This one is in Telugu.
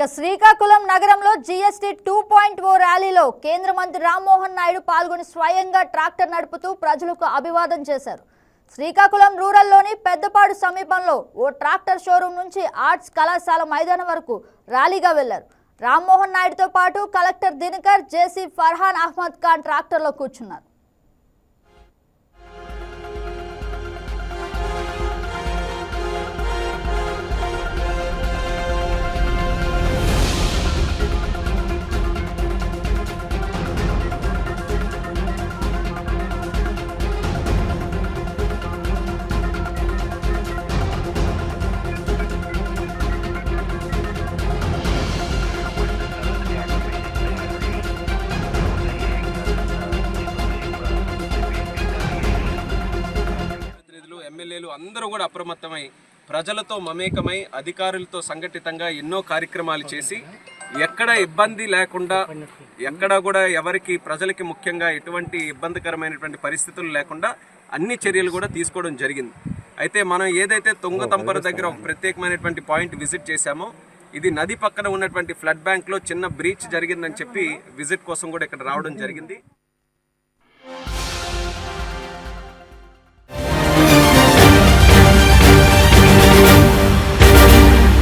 ఇక శ్రీకాకుళం నగరంలో జీఎస్టీ టూ పాయింట్ ఓ ర్యాలీలో కేంద్ర మంత్రి రామ్మోహన్ నాయుడు పాల్గొని స్వయంగా ట్రాక్టర్ నడుపుతూ ప్రజలకు అభివాదం చేశారు. శ్రీకాకుళం రూరల్లోని పెద్దపాడు సమీపంలో ఓ ట్రాక్టర్ షోరూం నుంచి ఆర్ట్స్ కళాశాల మైదానం వరకు ర్యాలీగా వెళ్ళారు. రామ్మోహన్ నాయుడుతో పాటు కలెక్టర్ దినకర్ జేసీ ఫర్హాన్ అహ్మద్ ఖాన్ ట్రాక్టర్లో కూర్చున్నారు. ఎమ్మెల్యేలు అందరూ కూడా అప్రమత్తమై ప్రజలతో మమేకమై అధికారులతో సంఘటితంగా ఎన్నో కార్యక్రమాలు చేసి ఎక్కడ ఇబ్బంది లేకుండా ఎక్కడ కూడా ఎవరికి ప్రజలకి ముఖ్యంగా ఎటువంటి ఇబ్బందికరమైనటువంటి పరిస్థితులు లేకుండా అన్ని చర్యలు కూడా తీసుకోవడం జరిగింది. అయితే మనం ఏదైతే తుంగతంపర దగ్గర ఒక ప్రత్యేకమైనటువంటి పాయింట్ విజిట్ చేశామో ఇది నది పక్కన ఉన్నటువంటి ఫ్లడ్ బ్యాంక్లో చిన్న బ్రీచ్ జరిగిందని చెప్పి విజిట్ కోసం కూడా ఇక్కడ రావడం జరిగింది.